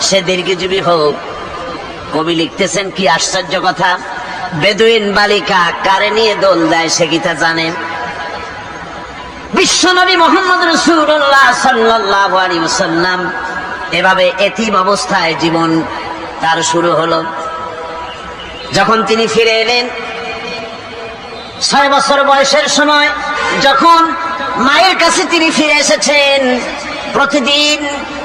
সে দীর্ঘজীবী হোক। কবি লিখতেছেন, কি আশ্চর্য কথা। বেদুইন বালিকা কারে নিয়ে দোল দেয় সে গীতা জানেন বিশ্বনবী মোহাম্মদ রসুল্লাহ সাল্লাহ আলী ওসাল্লাম এভাবে এতিম অবস্থায় জীবন তার শুরু হলো। যখন তিনি ফিরে এলেন, ছয় বছর বয়সের সময় যখন মায়ের কাছে তিনি ফিরে এসেছেন, প্রতিদিন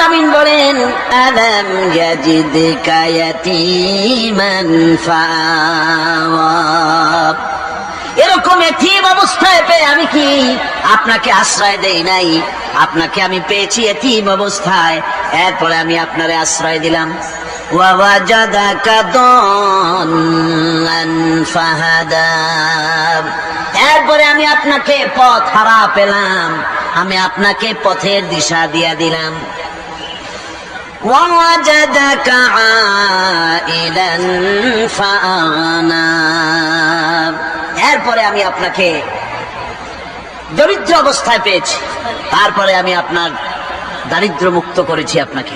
রব্বুল বলেন, আলাম এরকম এথিম অবস্থায় পেয়ে আমি কি আপনাকে আশ্রয় দেই নাই? আপনাকে আমি পেয়েছি এথিম অবস্থায়, এরপরে আমি আপনারে আশ্রয় দিলাম। এরপরে আমি আপনাকে পথ হারা পেলাম, আমি আপনাকে পথের দিশা দিয়া দিলাম। ووجدك عائلا فأغنى এরপরে আমি আপনাকে দরিদ্র অবস্থায় পেয়েছি তারপরে আমি আপনার দারিদ্র মুক্ত করেছি আপনাকে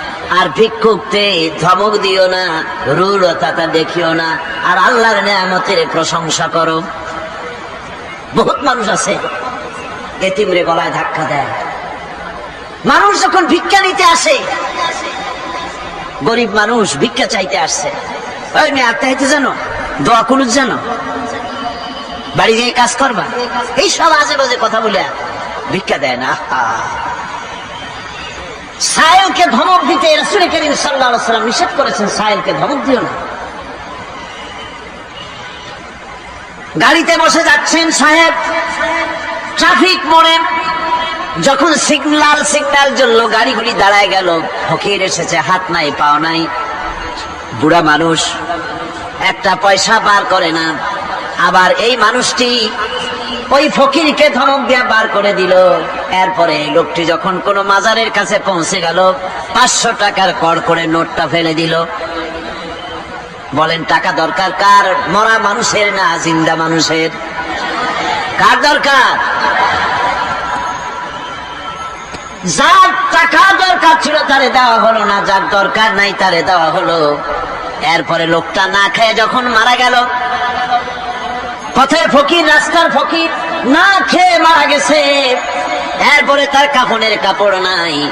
আর ভিক্ষুকতে ধমক দিও না রূঢ়তা দেখিও না, আর আল্লাহর নেয়ামতের প্রশংসা করো। বহুত মানুষ আছে, এতিমরে গলায় ধাক্কা দেয়। মানুষ যখন ভিক্ষা নিতে আসে, গরিব মানুষ ভিক্ষা চাইতে আসছে। ওই মেয়ে আত্মা হইতে জানো, দোয়া কুনুত জানো। বাড়ি গিয়ে কাজ করবা, এই সব আজে বাজে কথা বলে ভিক্ষা দেয় না। আহা। সাহেলকে ধমক দিতে রসুল করিম সাল্লাহ সাল্লাম নিষেধ করেছেন সাহেলকে ধমক দিও না। গাড়িতে বসে যাচ্ছেন সাহেব, ট্রাফিক মোড়ে। যখন সিগনাল সিগনাল জ্বললো, গাড়িগুলি দাঁড়ায় গেল, ফকির এসেছে, হাত নাই, পাও নাই। বুড়া মানুষ, একটা পয়সা পার করে না। আবার এই মানুষটি ওই ফকিরকে ধমক দিয়া বার করে দিল। এরপরে এই লোকটি যখন কোন মাজারের কাছে পৌঁছে গেল, পাঁচশো টাকার কর করে নোটটা ফেলে দিল। বলেন, টাকা দরকার কার? মরা মানুষের না জিন্দা মানুষের? কার দরকার? যার টাকা দরকার ছিল তারে দেওয়া হলো না, যার দরকার নাই তারে দেওয়া হলো। এরপরে লোকটা না খেয়ে যখন মারা গেল, পথের ফকির, রাস্তার ফকির না খেয়ে মারা গেছে। এরপরে তার কাপড়ের কাপড় নাই।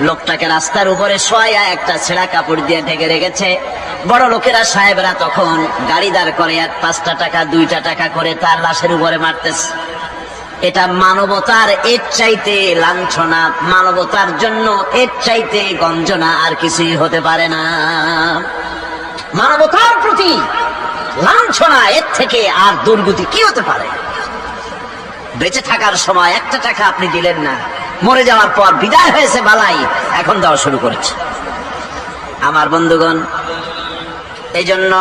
লোকটাকে রাস্তার উপরে শোয়া একটা ছেঁড়া কাপড় দিয়ে ঢেকে রেখেছে। বড় লোকেরা সাহেবরা তখন গাড়ি দাঁড় করে এক পাঁচটা টাকা, দুইটা টাকা করে তার লাশের উপরে মারতেছে। এটা মানবতার এর চাইতে লাঞ্ছনা, মানবতার জন্য এর চাইতে গঞ্জনা আর কিছুই হতে পারে না। মানবতার প্রতি লাঞ্ছনা এর থেকে আর দুর্গতি কি হতে পারে? বেঁচে থাকার সময় একটা টাকা আপনি দিলেন না। মরে যাওয়ার পর বিদায় হয়েছে বালাই, এখন দেওয়া শুরু করেছে। আমার বন্ধুগণ এই জন্য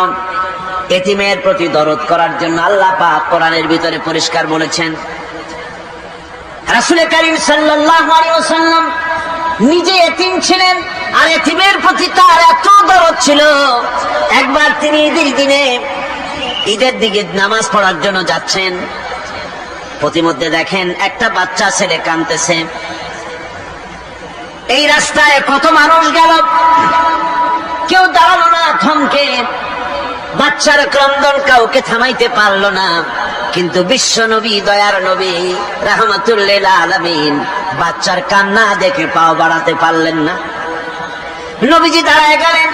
এতিমের প্রতি দরদ করার জন্য আল্লাহ পাক কোরআনের ভিতরে পরিষ্কার বলেছেন রাসুল করিম সাল্লাম নিজে এতিম ছিলেন আর এতিমের প্রতি তার এত দরদ ছিল। একবার তিনি ঈদের দিনে, ঈদের দিকে নামাজ পড়ার জন্য যাচ্ছেন। প্রতিমধ্যে দেখেন একটা বাচ্চা ছেলে কানতেছে এই রাস্তায় কত মানুষ গেল। কেউ দাঁড়াল না, থমকে। বাচ্চার ক্রন্দন কাউকে থামাইতে পারল না। কিন্তু বিশ্ব নবী, দয়ার নবী, রাহমাতুল্লিল আলামিন বাচ্চার কান্না দেখে পাও বাড়াতে পারলেন না। নবীজি দাঁড়ায় গেলেন,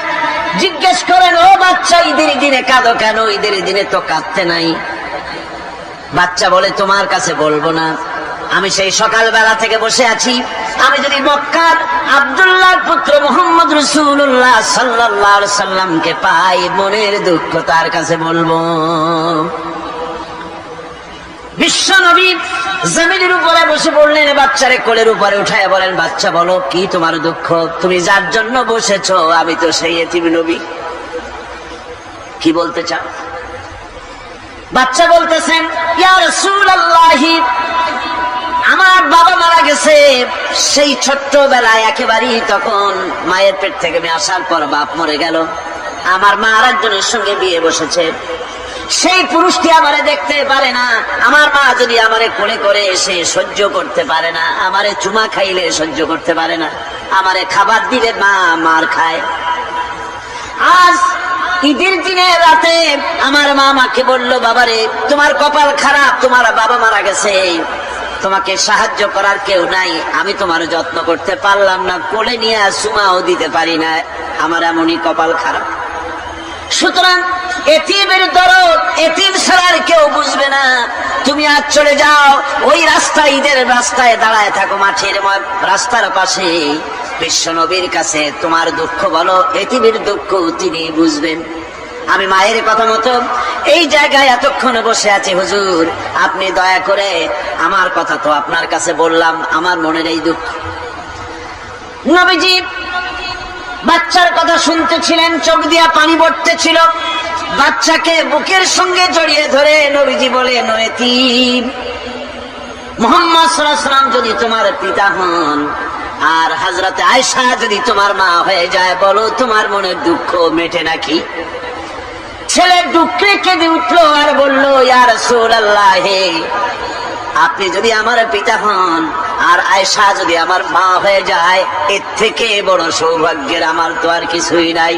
জিজ্ঞেস করেন, ও বাচ্চা, ঈদের দিনে কাঁদো কেন? ঈদের দিনে তো কাঁদতে নাই। বাচ্চা বলে তোমার কাছে বলব না। আমি সেই সকালবেলা থেকে বসে আছি। আমি যদি মক্কার আব্দুল্লাহ পুত্র মোহাম্মদ রসুল্লাহ সাল্লাহ সাল্লামকে পাই, মনের দুঃখ তার কাছে বলব। বিশ্ব নবী জমিনের উপরে বসে পড়লেন, বাচ্চারে কোলের উপরে উঠায় বলেন, বাচ্চা, বলো, কি তোমার দুঃখ? তুমি যার জন্য বসেছ? আমি তো সেই এতিম নবী। কি বলতে চাও? বাচ্চা বলতেছেন আমার বাবা মারা গেছে, সেই ছোট্টবেলায় একেবারেই তখন মায়ের পেট থেকে আমি আসার পর বাপ মরে গেল। আমার মা আর একজনের সঙ্গে বিয়ে বসেছে। সেই পুরুষটি আমারে দেখতে পারে না, আমার মা যদি আমারে কোলে করে এসে সহ্য করতে পারে না, আমারে চুমা খাইলে সহ্য করতে পারে না, আমারে খাবার দিলে মা মার খায়। আজ ঈদের দিনে রাতে আমার মা আমাকে বলল, বাবারে, তোমার কপাল খারাপ, তোমার বাবা মারা গেছে। তোমাকে সাহায্য করার কেউ নাই, আমি তোমার যত্ন করতে পারলাম না, কোলে নিয়ে সুমাও দিতে পারি না, আমার এমনই কপাল খারাপ। সুতরাং এতিমের দরদ, এতিম ছাড়ার কেউ বুঝবে না। তুমি আজ চলে যাও, ওই রাস্তায় ঈদের রাস্তায় দাঁড়ায় থাকো মাঠের রাস্তার পাশে বিশ্ব নবীর কাছে তোমার দুঃখ বলো এতিমের দুঃখ তিনি বুঝবেন। আমি মায়ের কথা মতো এই জায়গায় এতক্ষণ বসে আছি, হুজুর। আপনি দয়া করে আমার কথা তো আপনার কাছে বললাম, আমার মনের এই দুঃখ। নবীজি বাচ্চার কথা শুনতেছিলেন, চোখ দিয়া পানি পড়তেছিল। বাচ্চাকে বুকের সঙ্গে জড়িয়ে ধরে নবীজি বলে নয়তিম মোহাম্মদ সাল্লাম যদি তোমার পিতা হন আর হাজরাতে আয়সা যদি তোমার মা হয়ে যায়, বলো তোমার মনে দুঃখ মেটে নাকি? ছেলে দুঃখে কেঁদে উঠল আর বলল ইয়ার সুর আল্লাহ আপনি যদি আমার পিতা হন আর আয়সা যদি আমার মা হয়ে যায়, এর থেকে বড় সৌভাগ্যের আমার তো আর কিছুই নাই।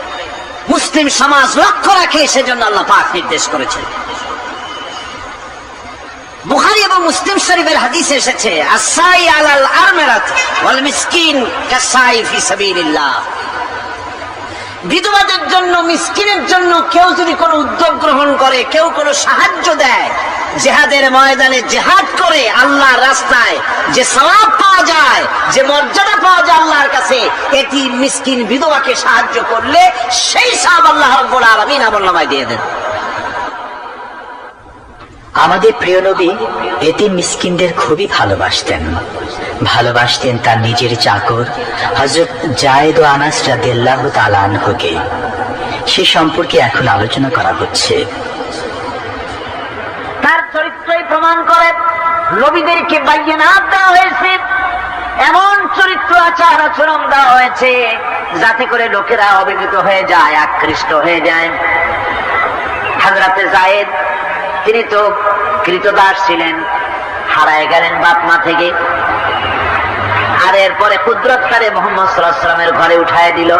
মুসলিম সমাজ লক্ষ্য রাখে, সেজন্য আল্লাহ পাক নির্দেশ করেছেন। বুখারী এবং মুসলিম শরীফের হাদিস এসেছে আসাই আলাল আরমেরাত ওয়াল মিসকিন কাসাই ফি সাবিলিল্লাহ। বিধবাদের জন্য, মিসকিনের জন্য কেউ যদি কোনো উদ্যোগ গ্রহণ করে, কেউ কোনো সাহায্য দেয়, জেহাদের ময়দানে জেহাদ করে আল্লাহর রাস্তায় যে সওয়াব পাওয়া যায়, যে মর্যাদা পাওয়া যায় আল্লাহর কাছে, এটি মিসকিন বিধবাকে সাহায্য করলে সেই সব আল্লাহ রব্বুল আলামিন আমল দিয়ে দেন। আমাদের প্রিয় নবী এতে মিসকিনদের খুবই ভালোবাসতেন। ভালোবাসতেন তার নিজের চাকর হজরত জায়েদ ও আনাস রাদিয়াল্লাহু তাআলা আনহুকে। সে সম্পর্কে এখন আলোচনা করা হচ্ছে। তার চরিত্রই প্রমাণ করে নবীদেরকে বাইয়ানাত দেওয়া হয়েছে। এমন চরিত্র আচার আচরণ দেওয়া হয়েছে, যাতে করে লোকেরা অভিভূত হয়ে যায়, আকৃষ্ট হয়ে যায়। হাজরাতে জায়েদ তিনি তো কৃতদাস ছিলেন, হারায় গেলেন বাপ মা থেকে। আর এরপরে কুদরত তারে মোহাম্মদ সাল্লাহ সাল্লামের ঘরে উঠায় দিল।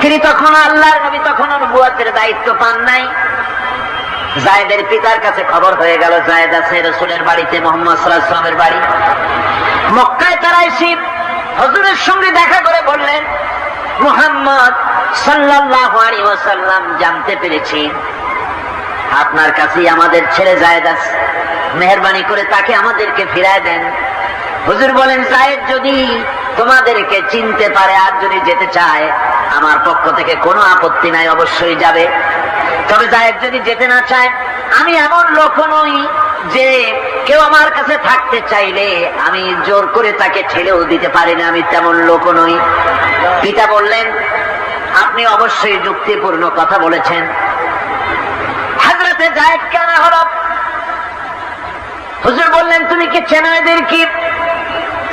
তিনি তখন আল্লাহর নবী তখন বুয়াতের দায়িত্ব পান নাই। জায়দের পিতার কাছে খবর হয়ে গেল, জায়দ আছে রসুলের বাড়িতে, মোহাম্মদ সাল্লামের বাড়ি। মক্কায় তারা এসে হজুরের সঙ্গে দেখা করে বললেন, মুহাম্মদ আলাইহি ওয়াসাল্লাম জানতে পেরেছি। আপনার কাছেই আমাদের ছেলে জায়েদ আছে। মেহরবানি করে তাকে আমাদেরকে ফিরায় দেন। হুজুর বলেন, সাহেব, যদি তোমাদেরকে চিনতে পারে আর যদি যেতে চায়, আমার পক্ষ থেকে কোনো আপত্তি নাই, অবশ্যই যাবে। তবে সাহেব, যদি যেতে না চায়, আমি এমন লোক নই যে কেউ আমার কাছে থাকতে চাইলে আমি জোর করে তাকে ঠেলেও দিতে পারি না, আমি তেমন লোক নই। পিতা বললেন, আপনি অবশ্যই যুক্তিপূর্ণ কথা বলেছেন। হাজরতে জায়েদ কেন হলো? হুজুর বললেন, তুমি কি চেনো এদের কি?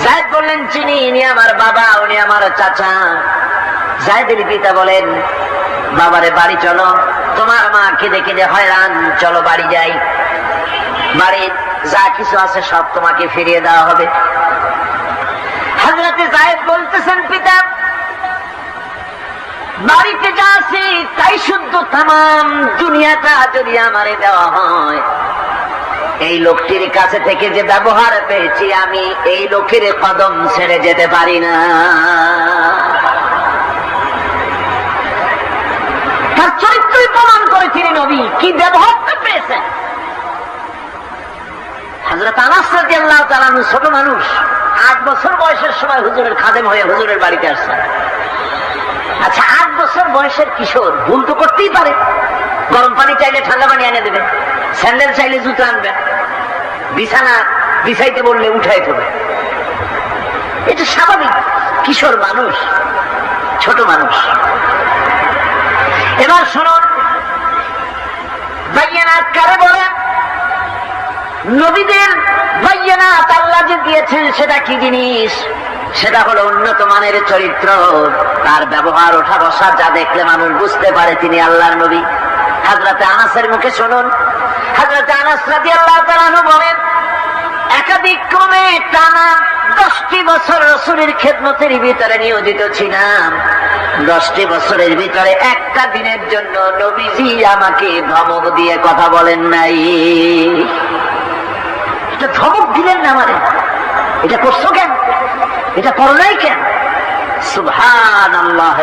জায়দ বললেন, চিনি, ইনি আমার বাবা, উনি আমার চাচা। জায়দের পিতা বলেন, বাবারে, বাড়ি চলো। তোমার মা কেঁদে কেঁদে হয়রান। চলো, বাড়ি যাই। বাড়ির যা কিছু আছে সব তোমাকে ফিরিয়ে দেওয়া হবে। হাজরাতে জায়দ বলতেছেন, পিতা, বাড়িতে যা আছে তাই শুদ্ধ তাম দুনিয়াটা যদি আমারে দেওয়া হয় এই লোকটির কাছে থেকে যে ব্যবহার পেয়েছি আমি, এই লোকের কদম ছেড়ে যেতে পারি না। তার চরিত্রই প্রমাণ করে তিনি নবী। কি ব্যবহারটা পেয়েছেন? হাজরত আনাস তাআলা আনহু ছোট মানুষ। আট বছর বয়সের সময় হুজুরের খাদেম হয়ে হুজুরের বাড়িতে আসছেন। আচ্ছা আট বছর বয়সের কিশোর, ভুল তো করতেই পারে। গরম পানি চাইলে ঠান্ডা পানি এনে দেবে। স্যান্ডেল চাইলে জুতো আনবে। বিছানা বিছাইতে বললে উঠাই দেবে এটা স্বাভাবিক, কিশোর মানুষ, ছোট মানুষ। এবার শুনুন বাইয়ানাত কারে বলে? নবীদের বাইয়ানাত আল্লাহ যে দিয়েছেন, সেটা কি জিনিস? সেটা হলো উন্নত মানের চরিত্র। তার ব্যবহার ওঠা বসা যা দেখলে মানুষ বুঝতে পারে তিনি আল্লাহর নবী। হাজরাতে আনাসের মুখে শুনুন একাধিক ক্রমে টানা দশটি বছর রসুলের খেদমতের ভিতরে নিয়োজিত আমাকে ধমক দিয়ে কথা বলেন নাই। এটা ধমক দিলেন না মানে? এটা করছ কেন? এটা করো নাই কেন? সুবহান আল্লাহ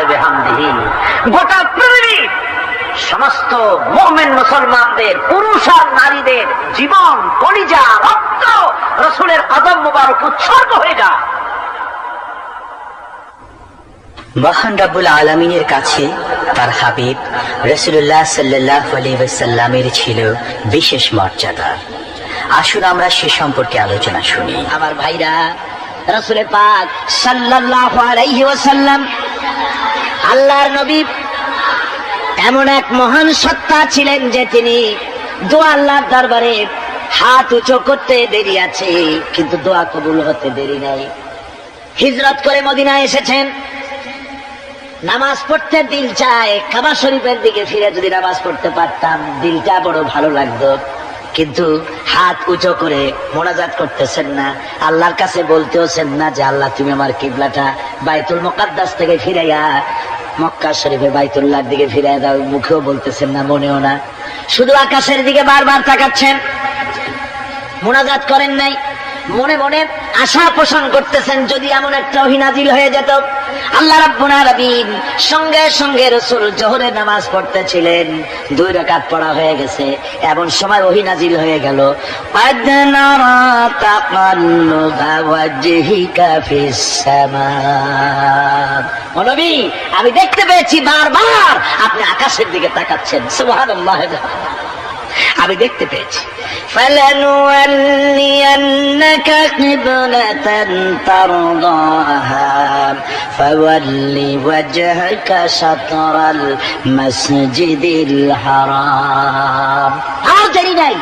গোটা পৃথিবী সমস্ত মোমেন মুসলমানদের পুরুষ আর নারীদের জীবন কলিজা রক্ত রসুলের কদম মুবারক উৎসর্গ হয়ে যায়। মহান রাব্বুল আলমিনের কাছে তার হাবিব রসুল্লাহ সাল্লাহ আলাইসাল্লামের ছিল বিশেষ মর্যাদা। আসুন আমরা সে সম্পর্কে আলোচনা শুনি। আমার ভাইরা রসুলের পাক সাল্লাল্লাহু আলাইহি ওয়াসাল্লাম আল্লাহর নবী এমন এক মহান সত্তা ছিলেন যে তিনি দোয়া আল্লাহর দরবারে হাত উঁচু করতে দেরি আছে, কিন্তু দোয়া কবুল হতে দেরি নাই। হিজরত করে মদিনায় এসেছেন। নামাজ পড়তে দিল চায়, কাবা শরীফের দিকে ফিরে যদি নামাজ পড়তে পারতাম, দিলটা বড় ভালো লাগতো। কিন্তু হাত উঁচু করে মোনাজাত করতেছেন না। আল্লাহর কাছে বলতেওছেন না যে, আল্লাহ তুমি আমার কিবলাটা বাইতুল মোকাদ্দাস থেকে ফিরাইয়া মক্কা শরীফে বাইতুল্লার দিকে ফিরে দাও, মুখেও বলতেছেন না, মনেও না। শুধু আকাশের দিকে বারবার তাকাচ্ছেন। মোনাজাত করেন নাই। মনে মনে আশা পোষণ করতেছেন যদি এমন একটা অহিনাজিল হয়ে যেত। আল্লাহ রাব্বুল আলামিন সঙ্গে সঙ্গে রসুল জোহরের নামাজ পড়তেছিলেন। দুই রকাত পড়া হয়ে গেছে। এমন সময় অহিনাজিল হয়ে গেল। পাদনারা আমি দেখতে পেয়েছি বারবার আপনি আকাশের দিকে তাকাচ্ছেন। সুবহানাল্লাহ। আমি দেখতে পেয়েছি فلنولينك قبلة ترضاها فول وجهك شطر المسجد الحرام আর দেরি নাই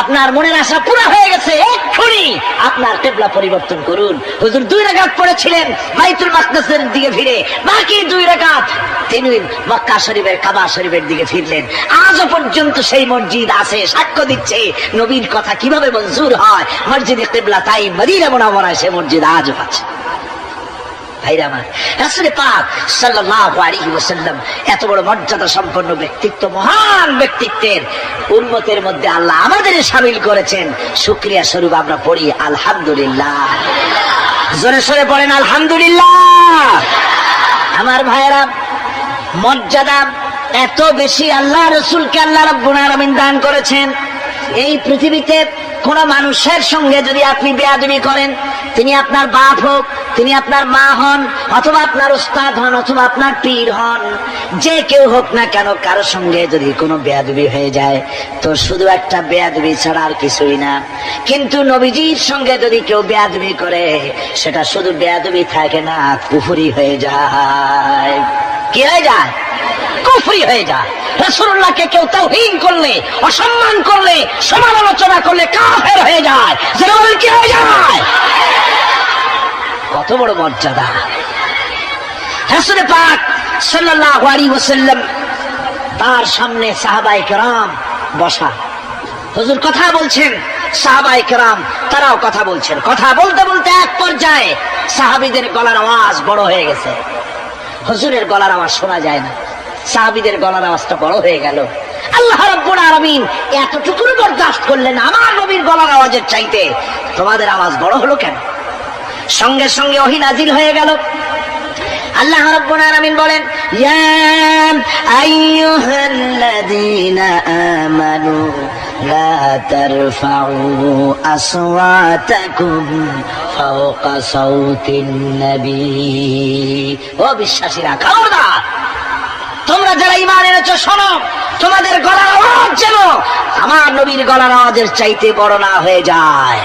আপনার মনের আশা পুরো হয়ে গেছে, এক্ষুনি আপনার কেবলা পরিবর্তন করুন। হুজুর দুই রাকাত পড়েছিলেন, বাইতুল মাকদাসের দিকে ফিরে। বাকি দুই রাকাত তিনি মক্কা শরীফের, কাবা শরীফের দিকে ফিরলেন। আজও পর্যন্ত সেই মসজিদ আছে, সাক্ষ্য দিচ্ছে। নবীর কথা কীভাবে মঞ্জুর হয়? মসজিদে কেবলা তাই মদিনা মোনামরায় সে মসজিদ আজও আছে। ভাইরা আমার রাসূলে পাক এত বড় মর্যাদা সম্পন্ন ব্যক্তিত্ব, মহান ব্যক্তিত্বের উন্মতের মধ্যে আল্লাহ আমাদের সামিল করেছেন। শুকরিয়া স্বরূপ আমরা পড়ি, আলহামদুলিল্লাহ। জোরে সরে পড়েন, আলহামদুলিল্লাহ। আমার ভাইরা মর্যাদা এত বেশি আল্লাহ রসুলকে আল্লাহ রাব্বুল আলামিন দান করেছেন। এই পৃথিবীতে কোন মানুষের সঙ্গে যদি আপনি বেয়াদবি করেন, তিনি আপনার বাপ হোক তিনি আপনার মা হন, অথবা আপনার উস্তাদ হন, অথবা আপনার পীর হন, যে কেউ হোক না কেন কারও সঙ্গে যদি কোনো বেয়াদবি হয়ে যায়, তো শুধু একটা বেয়াদবি ছাড়া আর কিছুই না। কিন্তু নবীজির সঙ্গে যদি কেউ বেয়াদবি করে, সেটা শুধু বেয়াদবি থাকে না, কুফুরি হয়ে যায়। কি হয়ে যায়? কুফরি হয়ে যায়। রসুল্লাহকে কেউ তৌহিন করলে, অসম্মান করলে, সমালোচনা করলে কাফের হয়ে যায়। কি হয়ে যায়? কত বড় মর্যাদা। রসুল পাক সাল্লাল্লাহু আলাইহি ওয়াসাল্লাম তার সামনে সাহাবায়ে কেরাম বসা। হুজুর কথা বলছেন, সাহাবায়ে কেরাম তারাও কথা বলছেন। কথা বলতে বলতে এক পর্যায়ে সাহাবীদের গলার আওয়াজ বড় হয়ে গেছে। হুজুরের গলার আওয়াজ শোনা যায় না। সাহাবিদের গলার আওয়াজটা বড় হয়ে গেল। আল্লাহ রাব্বুল আলামিন এতটুকু বরদাস্ত করলেন আমার নবীর গলার আওয়াজের চাইতে। তোমাদের আওয়াজ বড় হলো কেন? সঙ্গে সঙ্গে ওহী নাজিল হয়ে গেল। আল্লাহ রাব্বুল আলামিন বলেন, ইয়া আইয়ুহাল্লাযীনা আমানু, লা তারফাউ আসওয়াতাকুম ফাওকা সাউতিন নবী। ও বিশ্বাসীরা খবরদার তোমরা যারা ইমান এনেছো, শোনো, তোমাদের গলার আওয়াজ যেন আমার নবীর গলার আওয়াজের চাইতে বড় না হয়ে যায়।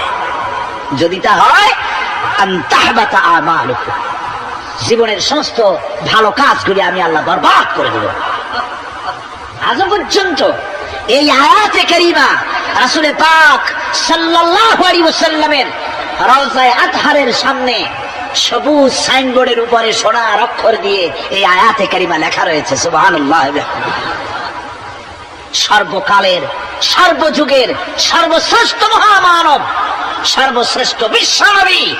যদি তা হয় জীবনের সমস্ত ভালো কাজগুলি আমি আল্লাহ বরবাদ করে দেব। আজ পর্যন্ত এই আয়াতে করিমা রাসুলে পাক আলাইহি ওয়াসাল্লামের আতহারের সামনে সবুজ সাইনবোর্ডের উপরে সোনার অক্ষর দিয়ে এই আয়াতে কারিমা লেখা রয়েছে, সুবহানাল্লাহ। সর্বকালের, সর্বযুগের সর্বশ্রেষ্ঠ মহামানব সর্বশ্রেষ্ঠ বিশ্বনবী।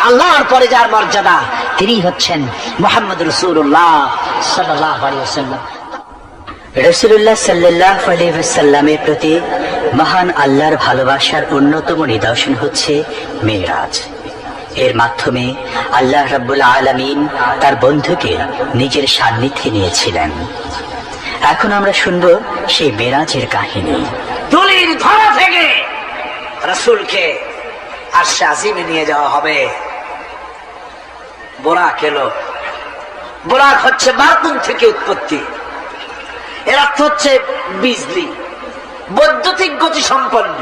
আল্লাহর পরে যার মর্যাদা, তিনি হচ্ছেন মোহাম্মদ রসুল্লাহ সাল্লাহ রসুল্লাহ সাল্লাহ আলহামের প্রতি মহান আল্লাহর ভালোবাসার অন্যতম নিদর্শন হচ্ছে মেয়েরাজ। এর মাধ্যমে আল্লাহ রাব্বুল আলামিন তার বন্ধুকে নিজের সান্নিধ্যে নিয়েছিলেন। এখন আমরা শুনব সেই মেরাজের কাহিনী। তুলির ধরা থেকে রসুলকে আশা আজিমে নিয়ে যাওয়া হবে। বোরাক এলো। বোরাক হচ্ছে বারকুন থেকে উৎপত্তি। এর অর্থ হচ্ছে বিজলি। বৈদ্যুতিক গতি সম্পন্ন।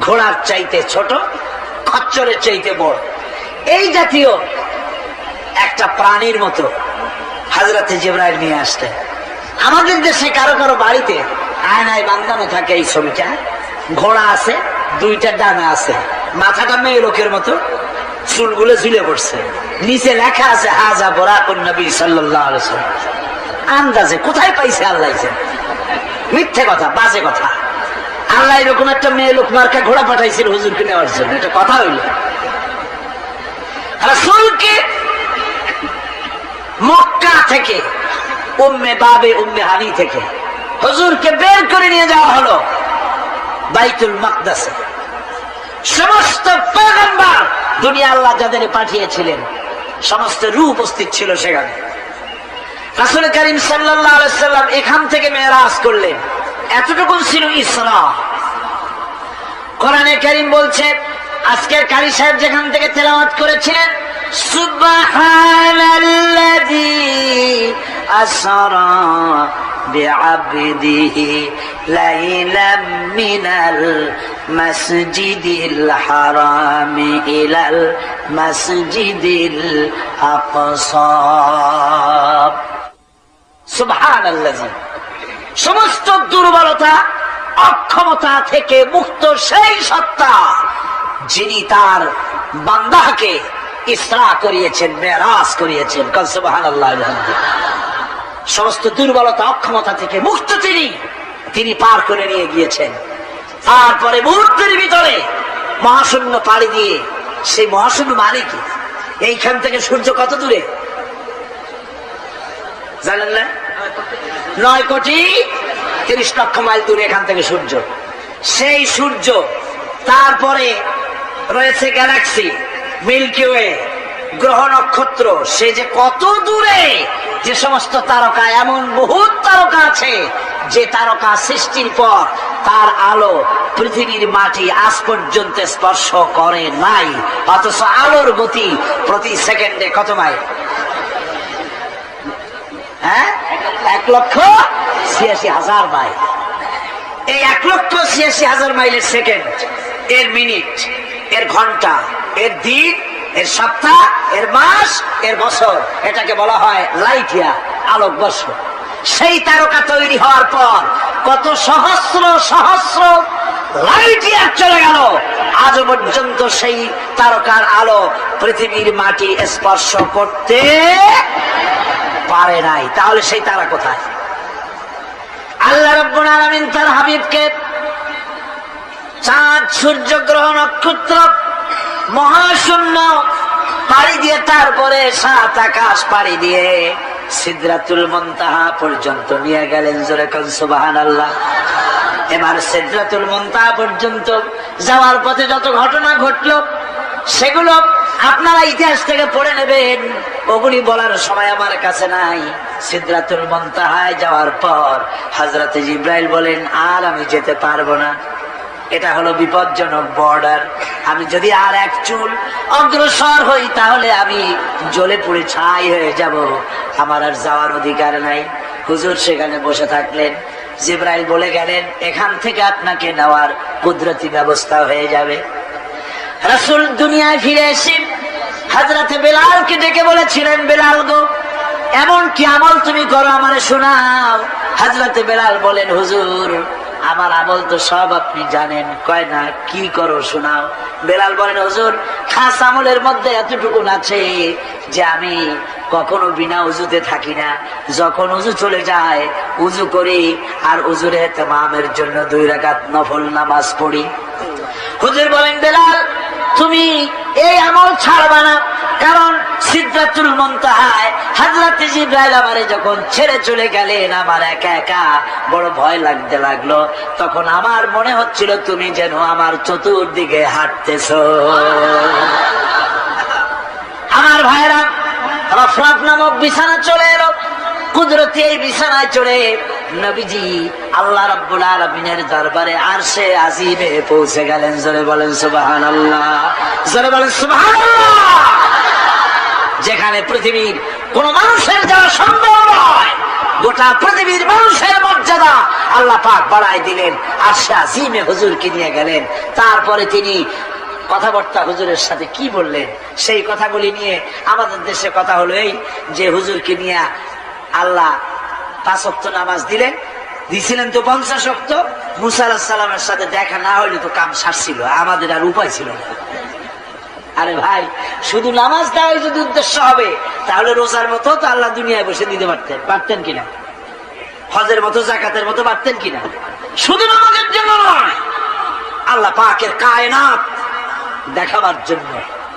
ঘোড়ার চাইতে ছোট, খচ্চরের চাইতে বড়। এই জাতীয় একটা প্রাণীর মতো হাজরাতে জিব্রাইল নিয়ে আসতে। আমাদের দেশে কারও কারও বাড়িতে আয়নায় বান্ধানো থাকে এই ছবিটা। ঘোড়া আছে দুইটা ডানা আছে। মাথাটা মেয়ে লোকের মতো, চুলগুলো ঝুলে পড়ছে। নিচে লেখা আছে, হাজা সাল্লাল্লাহু আলাইহি ওয়াসাল্লাম। আন্দাজে কোথায় পাইছে আল্লাহ মিথ্যে কথা, বাজে কথা। আল্লাহ এরকম একটা মেয়ে লোক মার্কা ঘোড়া পাঠাইছিল হুজুরকে নেওয়ার জন্য। এটা কথা হইল। রাসূলকে মক্কা থেকে, উম্মে বাবে, উম্মে হানি থেকে হুজুরকে বের করে নিয়ে যাওয়া হলো। বাইতুল মাকদাসে। সমস্ত পেগম্বর দুনিয়া আল্লাহ যাদের পাঠিয়েছিলেন, সমস্ত রূপ উপস্থিত ছিল সেখানে। রাসুল করিম সাল্লাম এখান থেকে মেয়েরাজ করলেন। এতটুকু ছিল ইসরা। কোরআনে করিম বলছে, আজকের কারি সাহেব যেখান থেকে তেলাওয়াত করেছিলেন, সুবহানাল্লাযী আসরা বিআবদিহি লাইলাম মিনাল মাসজিদিল হারামি ইলাল মাসজিদিল আকসা সুবহানাল্লাযী সমস্ত দুর্বলতা, অক্ষমতা থেকে মুক্ত সেই সত্তা যিনি তার বান্দাকে ইসরা করিয়েছেন, মেরাজ করিয়েছেন। কনসবাহান আল্লাহ সমস্ত দুর্বলতা, অক্ষমতা থেকে মুক্ত তিনি। তিনি পার করে নিয়ে গিয়েছেন। তারপরে মুহূর্তের ভিতরে মহাশূন্য পাড়ি দিয়ে সেই মহাশূন্য মানে কি এইখান থেকে সূর্য কত দূরে? জানেন না? নয় কোটি তিরিশ লক্ষ মাইল দূরে এখান থেকে সূর্য। সেই সূর্য, তারপরে রয়েছে গ্যালাক্সি মিল্কি ওয়ে গ্রহ নক্ষত্র, সে যে কত দূরে, যে সমস্ত তারকা, এমন বহুত তারকা আছে, যে তারকা সৃষ্টির পর তার আলো পৃথিবীর মাটি আজ পর্যন্ত স্পর্শ করে নাই। অথচ আলোর গতি প্রতি সেকেন্ডে কত মাইল? হ্যাঁ? এক লক্ষ ছিয়াশি হাজার মাইল। এই এক লক্ষ ছিয়াশি হাজার মাইলের সেকেন্ড, এর মিনিট, এর ঘণ্টা, এর দিন এর সপ্তাহ, এর মাস, এর বছর। এটাকে বলা হয় লাইট ইয়ার আলোক বর্ষ। সেই তারকা তৈরি হওয়ার পর কত সহস্র সহস্র লাইট ইয়ার চলে গেল। আজও পর্যন্ত সেই তারকার আলো পৃথিবীর মাটি স্পর্শ করতে পারে নাই। তাহলে সেই তারা কোথায়? আল্লাহ রব্বুল আলামিন তার হাবিবকে চাঁদ, সূর্য, গ্রহ, নক্ষত্র মহাশূন্য পাড়ি দিয়ে তারপরে সাত আকাশ পাড়ি দিয়ে সিদ্রাতুল মন্তাহা পর্যন্ত নিয়ে গেলেন জোরে কন সুবাহান আল্লাহ এবার সিদ্রাতুল মন্তাহা পর্যন্ত যাওয়ার পথে যত ঘটনা ঘটলো, সেগুলো আপনারা ইতিহাস থেকে পড়ে নেবেন। ওগুলি বলার সময় আমার কাছে নাই। সিদ্ধাতুল মন্তাহায় যাওয়ার পর হাজরাতে জিব্রাইল বলেন, আর আমি যেতে পারব না। এটা হলো বিপজ্জনক বর্ডার। আমি যদি আর এক চুল অগ্রসর হই, তাহলে আমি জ্বলে পুড়ে ছাই হয়ে যাব। আমার আর যাওয়ার অধিকার নাই। হুজুর সেখানে বসে থাকলেন। জিব্রাইল বলে গেলেন, এখান থেকে আপনাকে নেওয়ার কুদরতি ব্যবস্থা হয়ে যাবে। রাসুল দুনিয়ায় ফিরে এসে হাজরাতে বেলালকে ডেকে বলেছিলেন, বেলাল গো, এমন কি আমল তুমি করো আমারে শোনাও? হাজরাতে বেলাল বলেন, হুজুর আমার আমল তো সব আপনি জানেন। কয় না, কি করো শোনাও। বেলাল বলেন, হুজুর, খাস আমলের মধ্যে এতটুকু আছে যে আমি কখনো বিনা উজুতে থাকি না। যখন উজু চলে যায়, উজু করি আর উজুর হেতেমামের জন্য দুই রাকাত নফল নামাজ পড়ি। হুজুর বলেন, বেলাল, তুমি এই আমল ছাড়বা না। কারণ সিদ্ধাতুল মন্তাহায় হাজরাত জিব্রাইল আমারে যখন ছেড়ে চলে গেলেন, আমার একা একা বড় ভয় লাগতে লাগল। তখন আমার মনে হচ্ছিল, তুমি যেন আমার চতুর্দিকে হাঁটতেছ। আমার ভাইরা রফরাফ নামক বিছানা চলে এলো। কুদরতি এই বিছানায় চড়ে নবীজি আল্লাহ রাব্বুল আলামিনের দরবারে আর আরশে আজিমে পৌঁছে গেলেন। জোরে বলেন সুবহানাল্লাহ। জোরে বলেন সুবহানাল্লাহ। যেখানে পৃথিবীর কোন মানুষের যাওয়া সম্ভব নয়, গোটা পৃথিবীর মানুষের মর্যাদা আল্লাহ পাক বাড়াই দিলেন। আরশে আজিমে হুজুরকে নিয়ে গেলেন। তারপরে তিনি কথাবার্তা হুজুরের সাথে কি বললেন? সেই কথাগুলি নিয়ে আমাদের দেশে কথা হলো এই যে হুজুরকে নিয়ে আল্লাহ পাঁচ অক্ত নামাজ দিলেন। দিছিলেন তো পঞ্চাশ অক্ত মুসা সালামের সাথে দেখা না হইলে তো কাম সারছিল। আমাদের আর উপায় ছিল না। আরে ভাই, শুধু নামাজ দেওয়াই যদি উদ্দেশ্য হবে, তাহলে রোজার মতো তো আল্লাহ দুনিয়ায় বসে দিতে পারতেন পারতেন কিনা? হজের মতো, জাকাতের মতো পারতেন কিনা? শুধু নামাজের জন্য নয়, আল্লাহ পাকের কায়নাত দেখাবার জন্য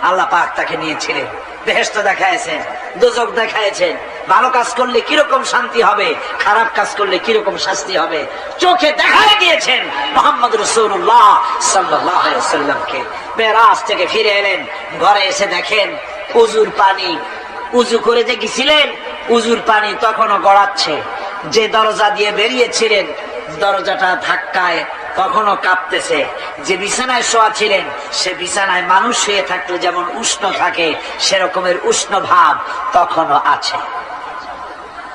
আল্লাহ পাক তাকে নিয়েছিলেন। বেহেস্ত দেখায়ছেন দোজক দেখাইছেন ভালো কাজ করলে কীরকম শান্তি হবে? খারাপ কাজ করলে কীরকম শাস্তি হবে? চোখে দেখাই দিয়েছেন মোহাম্মদ রসুল্লাহ সাল্লামকে মেরাজ থেকে ফিরে এলেন, ঘরে এসে দেখেন উজুর পানি। উজু করে যে গেছিলেন, উজুর পানি তখনও গড়াচ্ছে। যে দরজা দিয়ে বেরিয়েছিলেন, দরজাটা ধাক্কায় কখনো কাঁপতেছে। যে বিছানায় শোয়া ছিলেন, সে বিছানায় মানুষ শুয়ে থাকলে যেমন উষ্ণ থাকে, সেরকমের উষ্ণ ভাব তখনও আছে।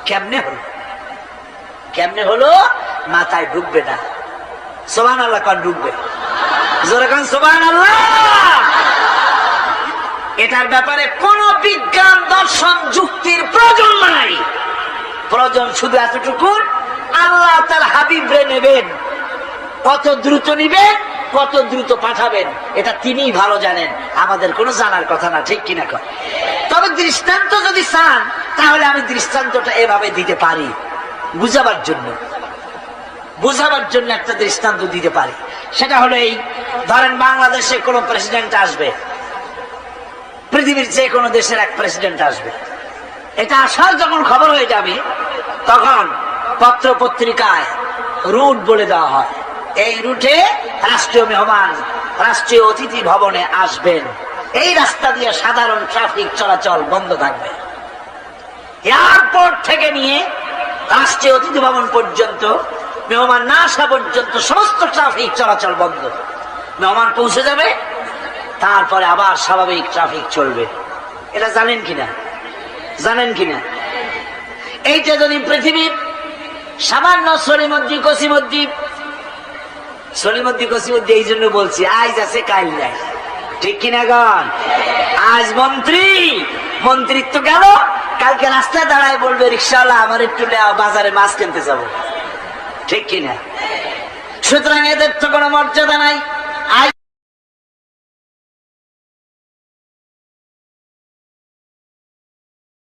কেমনে হলো? কেমনে হলো? মাথায় ঢুকবে না। সোবান আল্লাহ কন ঢুকবে। জোরে সোবান আল্লাহ এটার ব্যাপারে কোন বিজ্ঞান, দর্শন, যুক্তির প্রয়োজন নাই। প্রয়োজন শুধু এতটুকু আল্লাহ তার হাবিবরে নেবেন। কত দ্রুত নিবেন? কত দ্রুত পাঠাবেন, এটা তিনিই ভালো জানেন। আমাদের কোনো জানার কথা না, ঠিক কিনা কর তবে দৃষ্টান্ত যদি চান, তাহলে আমি দৃষ্টান্তটা এভাবে দিতে পারি, বুঝাবার জন্য। বুঝাবার জন্য একটা দৃষ্টান্ত দিতে পারি। সেটা হলো এই, ধরেন বাংলাদেশে কোনো প্রেসিডেন্ট আসবে, পৃথিবীর যে কোনো দেশের এক প্রেসিডেন্ট আসবে। এটা আসার যখন খবর হয়ে যাবে, তখন পত্র পত্রিকায় রুট বলে দেওয়া হয়। এই রুটে রাষ্ট্রীয় মেহমান, রাষ্ট্রীয় অতিথি ভবনে আসবেন। এই রাস্তা দিয়ে সাধারণ ট্রাফিক চলাচল বন্ধ থাকবে। এয়ারপোর্ট থেকে নিয়ে রাষ্ট্রীয় অতিথি ভবন পর্যন্ত, মেহমান না আসা পর্যন্ত সমস্ত ট্রাফিক চলাচল বন্ধ। মেহমান পৌঁছে যাবে, তারপরে আবার স্বাভাবিক ট্রাফিক চলবে। এটা জানেন কিনা? জানেন কিনা? এইটা যদি পৃথিবীর সামান্য সলিমদ্দি কসিমদ্দি সলিমদ্দি কসিমদ্দি এই জন্য বলছি, আজ আছে, কাল নাই। ঠিক কিনা গন? আজ মন্ত্রী। মন্ত্রিত্ব গেল। কালকে রাস্তায় দাঁড়ায় বলবে, রিক্সাওয়ালা, আমার একটু বাজারে মাছ কিনতে যাব। ঠিক কিনা? সুতরাং এদের তো কোনো মর্যাদা নাই।